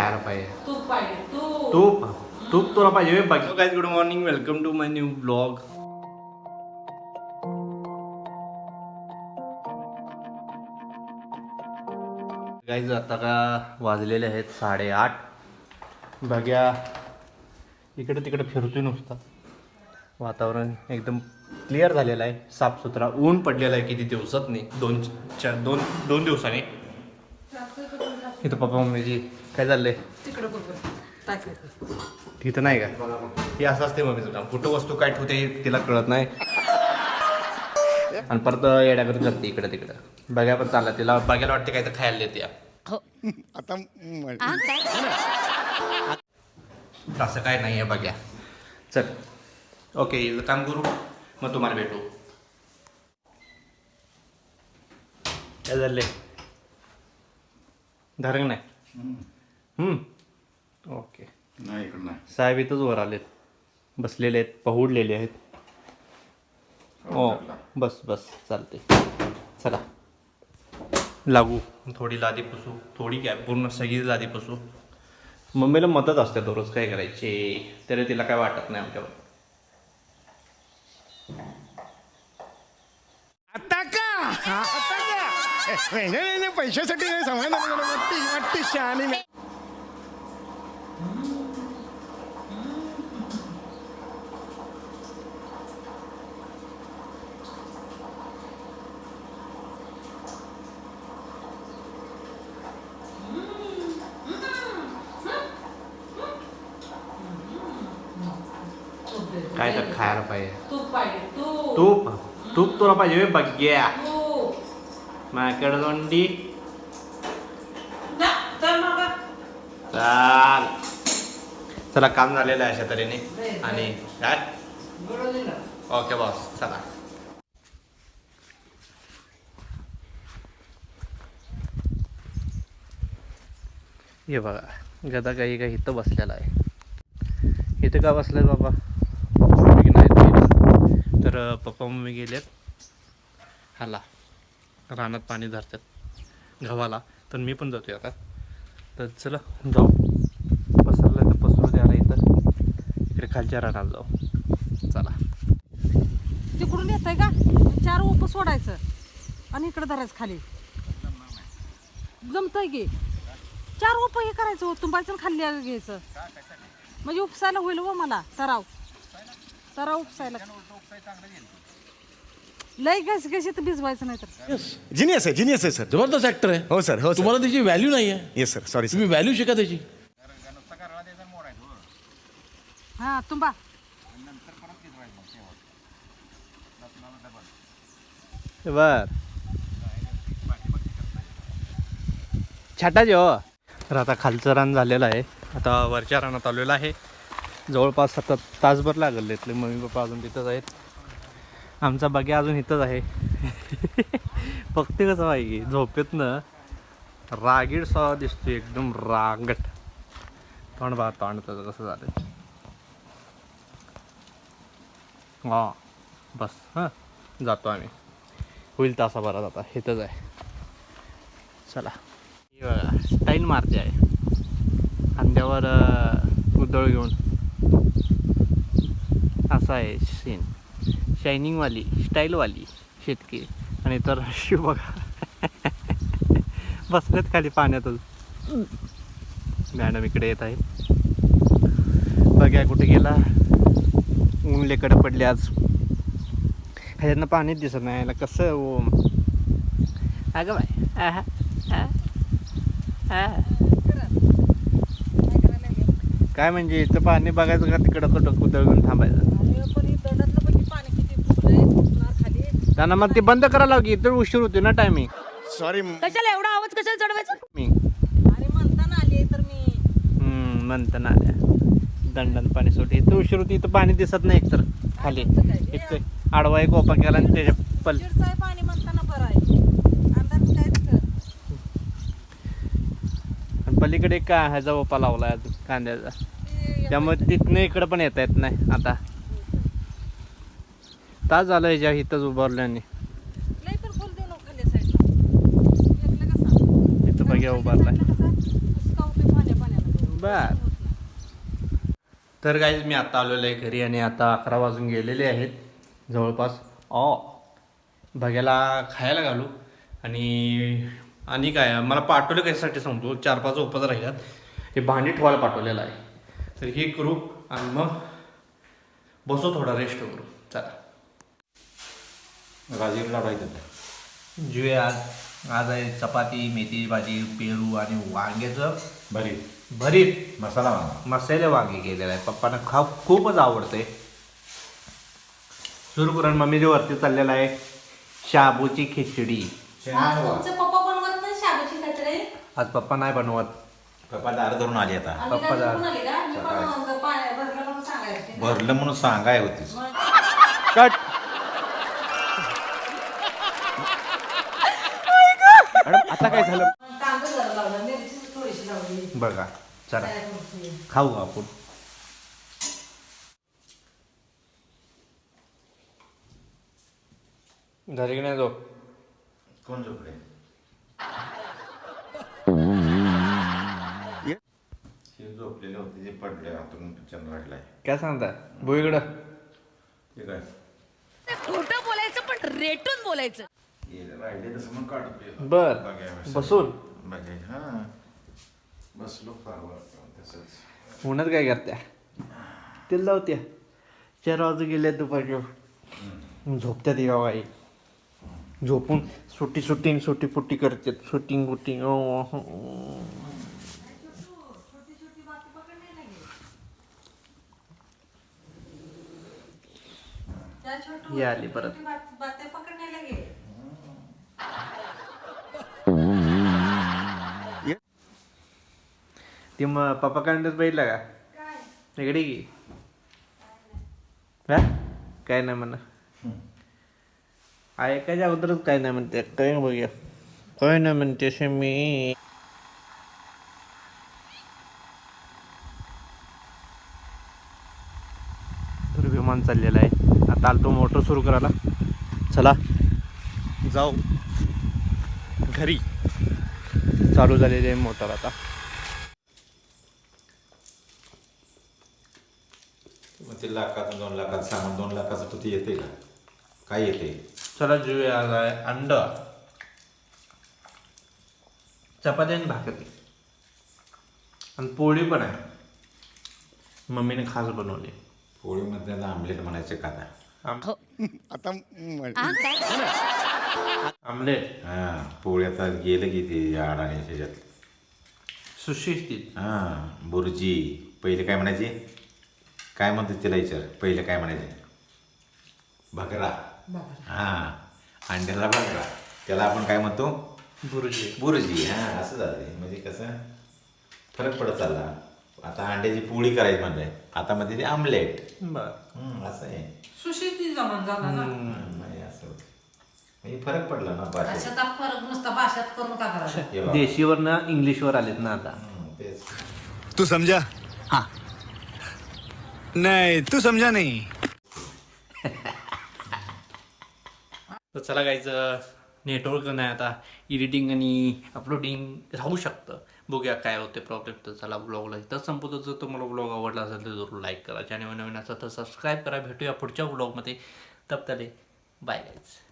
खायला पाहिजे तूप पाहिजे तूप तूप तूप तुला पाहिजे बाकी guys good morning welcome to my new blog guys आता का वाजलेले आहेत साडेआठ. बघ्या. इकडे तिकडे फिरतोय नुसता. वातावरण एकदम क्लिअर झालेलं आहे. साफसुथरा. ऊन पडलेलं आहे किती दिवसात नाही. दोन चार दोन दोन दिवसांनी. इथं पप्पा मम्मीजी काय चाललंय? तिकडं बघ टाकायचं तिथं नाही का? हे असं असते मम्मीचं काम. कुठं वस्तू काय ठेवते तिला कळत नाही. आणि परत येड्या करत जाते इकडं तिकडं. बघ्या पण चालला. तिला बघायला वाटते काय तर खायला देते आता असं काय नाही आहे बघ्या. चल. ओके काम करू. मग तुम्हाला भेटू. काय झाले धरंग नाही. हम्म. ओके. नाही इकडं नाही. साहेब इथंच वर आलेत. बसलेले आहेत पहुडलेले आहेत. हो बस बस चालते चला. लागू. थोडी लादी पुसू. थोडी काय पूर्ण सगळी लादी पुसू. मम्मीला मदत असते दररोज काय करायचे तरी तिला काय वाटत नाही आमच्यावर. आता का? पैशासाठी नाही समाधान वाटते वाटते शहाणी नाही. काय तर खायला पाहिजे तूप पाहिजे तूप तूप तूप तुला पाहिजे बघ्या तूप माझ्याकडे दोंडी चल मग चाल चला काम झालेलं आहे अशा तऱ्हेने आणि काय ओके बॉस चला हे बघा गदा काही काही इथं बसलेला आहे. इथं का बसलाय बाबा? नाही. तर पप्पा मम्मी गेलेत. हाला. रानात पाणी धरतात गव्हाला. तर मी पण जातोय आता. तर चला जाऊ. पसरलं तर पसरू द्यायला इथं. इकडे खालच्या रानात जाऊ. चला. तिकडून येत आहे का? चार ओप सोडायचं. आणि इकडे धरायचं खाली. जमतंय की? चार ओप हे करायचं हो, तुंबायचं आणि घ्यायचं. म्हणजे उपसायला होईल व मला. तराव. तराव उपसायला. लय घस घशी तर भिजवायचं नाही तर जिनियस आहे जिनियस आहे सर जबरदस्त ऍक्टर आहे. हो सर हो सर तुम्हाला त्याची व्हॅल्यू नाही आहे येस सर सॉरी सर तुम्ही व्हॅल्यू शिका त्याची. हा तुंबा बर छाटाचे हो तर आता खालचं रान झालेलं आहे. आता वरच्या रानात आलेलं आहे. जवळपास आता तासभर लागले इथले मम्मी पप्पा अजून तिथंच आहेत. आमचा बग्या अजून इथंच आहे. फक्त कसं पाहिजे की झोपेतनं रागीड सवा दिसतोय एकदम रागट. तोंड बा तोंड त्याचं कसं झालं हा बस हां जातो आम्ही. होईल तासाभरात आता इथंच आहे. चला. टाईन स्टाईल मारते आहे. खांद्यावर उदळ घेऊन असा आहे सीन शायनिंगवाली स्टाईलवाली शेतकी आणि तर शिव बघा. बसलेत खाली पाण्यातच. मॅडम इकडे येत आहेत. बघा कुठे गेला. ऊनलेकडे पडले आज. ह्याच्यातनं पाणीच दिसत नाही. याला कसं ओ अगं बाय आहा, आ, आ. काय म्हणजे इथं पाणी बघायचं का तिकडं कुठं कुदळून थांबायचं? त्यांना मग ते बंद करायला की इथं उशीर होते ना टायमिंग सॉरी कशाला एवढा आवाज कशाला चढवायचा? मी. अरे म्हणताना आली तर मी. म्हणतं ना दंडन पाणी सोडते इथं उशीर होती इथं पाणी दिसत नाही एकतर. खाली. इथं आडवा एक ओपा केला आणि त्याच्या पल पाणी म्हणताना बरं आहे. अंदाज कायच कर आणि पलीकडे का ह्याचा ओपा लावला अजून कांद्याचा. त्यामुळे तिथनं इकडं पण येता येत नाही आता. तास झालं ह्याच्या इथंच उभारल्याने इथं बघ्या उभारलाय. बर. तर काय मी आता आलेलो आहे घरी आणि आता अकरा वाजून गेलेले आहेत. जवळपास ऑ बघायला खायला घालू. आणि आणि काय मला पाठवलं कशासाठी सांगतो. चार पाच उपच राहिल्यात. हे भांडी ठेवायला पाठवलेलं आहे. तर हे करू आणि मग बसू थोडा रेस्ट करू. राजीव लावायचं जुए आज आज आहे चपाती मेथी भाजी पेरू आणि वांग्याचं बरी भरीत. मसाला वांगा. मसाले वांगे केलेलं आहे पप्पांना खा खूपच आवडते. सुरू करून मम्मीच्या वरती चाललेला आहे. शाबूची खिचडी. आज पप्पा नाही बनवत. पप्पा दार धरून आली आता. पप्पा जा. पाण्या- भरलं म्हणून सांगायचं. भरलं म्हणून सांगाय होतीस. कट. आता काय झालं? तांदूळ जरा लावला, मिरची थोडीशी लावली. बघा चला? खाऊ आपण. झाली की नाही जो कोण झोपले? झोपलेले होते जे पडले हातून चंद्र वाटलाय काय सांगता भुईकडं ते काय? खोटं बोलायचं पण रेटून बोलायचं. राहिले तसं मग काढतो बर. बघायला. बसून? बघाय हा. बसलो फार तसंच. उन्हात काय करत्या? तेल लावत्या चार वाजता गेल्या दुपारच्या झोपत्यात या आई झोपून सुट्टी सुट्टी सुट्टी पुट्टी करते शूटिंग बुटिंग त्या छोटू- ही आली परत. ती मग पप्पा म्हणतात बघितलं का? इकडे की. हा? काय नाही म्हणा. ऐकायच्या अगोदरच? काय नाही म्हणते. काय बघूया काय नाही म्हणते असे मी तर विमान चाललेलं आहे. आता आलतो मोटर सुरू करायला. चला. जाऊ. घरी. चालू झालेली आहे मोटर आता. ते लाखात दोन लाखात सामान दोन लाखाचं पती येते का? काय येते चला आज आहे अंड. चपाती आणि भाकरी. आणि पोळी पण आहे. मम्मीने खास बनवली. पोळीमध्ये त्याला आमलेट म्हणायचे का आता? आम- आता म- आमलेट. हा पोळी आता गेलं की ते अडाणी ह्याच्यात. हा बुर्जी. पहिले काय म्हणायचे? काय म्हणतात तिला विचार? पहिले काय म्हणायचे? भगरा हा. अंड्याला भगरा त्याला आपण काय म्हणतो? बुर्जी. बुर्जी. हा असं झालं म्हणजे कसं? फरक पडत चालला. आता अंड्याची पोळी करायची म्हणलंय. आता मध्ये ते आमलेट. बर. असं आहे. सुशिक्षित जमाना झाला ना. हम्म, म्हणजे असं. म्हणजे फरक पडला ना भाषेत. अशाचा फरक नुसता भाषात करून का करायचा? हे बघा. देशीवरनं इंग्लिशवर आलेत ना आता. तेच. तू समझा हाँ. नाही तू समजा नाही. तर चला गायचं नेटवर्क नाही आता. एडिटिंग आणि अपलोडिंग राहू शकतं. बघूया काय होते प्रॉब्लेम तर चला ब्लॉगला इथं संपवतो. जर तुम्हाला ब्लॉग आवडला असेल तर जरूर लाईक करा. चॅनल नवीन असेल तर सबस्क्राईब करा. भेटूया पुढच्या ब्लॉगमध्ये तप तले. बाय गायचं